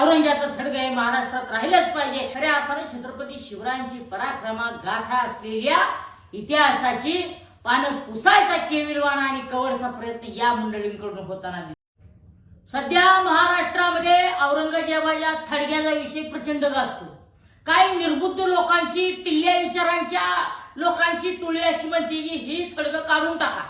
औरंगाचा थडग हे महाराष्ट्रात राहिलंच पाहिजे. खऱ्या अर्थाने छत्रपती शिवरायांची पराक्रमा गाथा असलेल्या इतिहासाची पानं पुसायचा केविलवाणा आणि कवडचा प्रयत्न या मंडळींकडून होताना दिसतो. सध्या महाराष्ट्रामध्ये औरंगजेबाच्या थडग्याचा विषय प्रचंड गाजतो. काही निर्बुद्ध लोकांची टिल्ल्या विचारांच्या लोकांची टोळी अशी म्हणते की ही थडगं काढून टाका.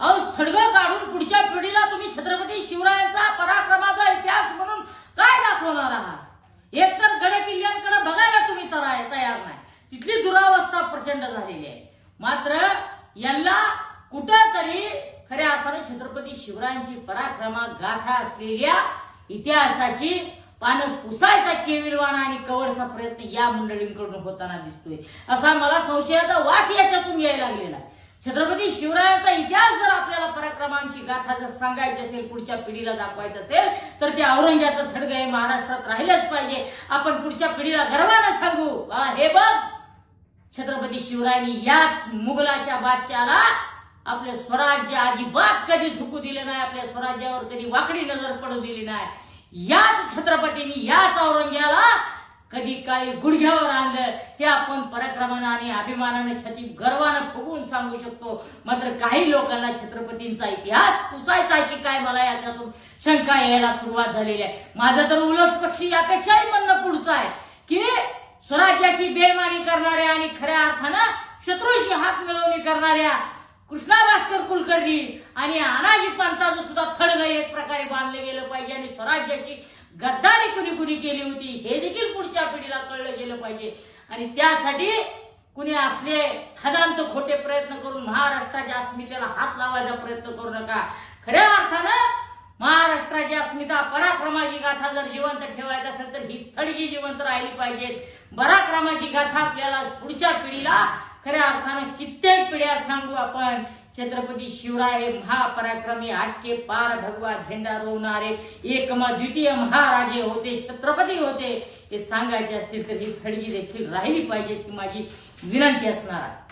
अहो थडगं काढून पुढच्या पिढीला तुम्ही छत्रपती शिवरायांचा पराक्रमाचा इतिहास म्हणून काय दाखवणार आहात एक तर गड किल्ल्यांकडे बघायला तुम्ही तरा- तयार नाही तिथली दुरावस्था प्रचंड झालेली आहे. मात्र यांना कुठंतरी खऱ्या अर्थाने छत्रपती शिवरायांची पराक्रमा गाथा असलेल्या इतिहासाची पानं पुसायचा केविलवाणा आणि कवडचा प्रयत्न या मंडळींकडून होताना दिसतोय. असा मला संशयाचा वास याच्यातून यायला लागलेला आहे. छत्रपती शिवरायांचा इतिहास जर आपल्याला पराक्रमांची गाथा जर सांगायची असेल पुढच्या पिढीला दाखवायचं असेल तर ते औरंग्याचं थडग हे महाराष्ट्रात राहिलंच पाहिजे. आपण पुढच्या पिढीला गर्वानं सांगू हे बघ छत्रपती शिवरायांनी याच मुघलाच्या बादशाला आपले स्वराज्य अजिबात कधी झुकू दिले नाही आपल्या स्वराज्यावर कधी वाकडी नजर पडू दिली नाही. याच छत्रपतींनी याच औरंग्याला कधी काही गुडघ्यावर आणलं हे आपण पराक्रमानं आणि अभिमानाने छती गर्वानं फुगवून सांगू शकतो. मात्र काही लोकांना छत्रपतींचा इतिहास पुसायचा आहे की काय मला याच्यातून शंका यायला सुरुवात झालेली आहे. माझं तर उलट पक्षी यापेक्षाही म्हणणं पुढचं आहे की स्वराज्याशी बेमानी करणाऱ्या आणि खऱ्या अर्थानं शत्रूशी हात मिळवणी करणाऱ्या कृष्णा भास्कर कुलकर्णी आणि अनाजी पंताचं सुद्धा थडग एक प्रकारे बांधलं गेलं पाहिजे आणि स्वराज्याशी गद्दारी कुणी कुणी केली होती हे देखील पुढच्या पिढीला कळलं गेलं पाहिजे. आणि त्यासाठी कुणी असले थदांत खोटे प्रयत्न करून महाराष्ट्राच्या अस्मितेला हात लावायचा प्रयत्न करू नका. खऱ्या अर्थानं महाराष्ट्राची अस्मिता पराक्रमाची गाथा जर जिवंत ठेवायची असेल तर ही थडगी जिवंत राहिली पाहिजे. पराक्रमाची गाथा आपल्याला पुढच्या पिढीला खऱ्या अर्थानं कित्येक पिढ्या सांगू आपण. छत्रपती शिवराय महापराक्रमी आटके पार भगवा झेंडा रोवणारे एकम द्वितीय महाराजे होते छत्रपती होते. हे सांगायचे असतील तर ही थडगी देखील राहिली पाहिजे ही माझी विनंती असणार आहे.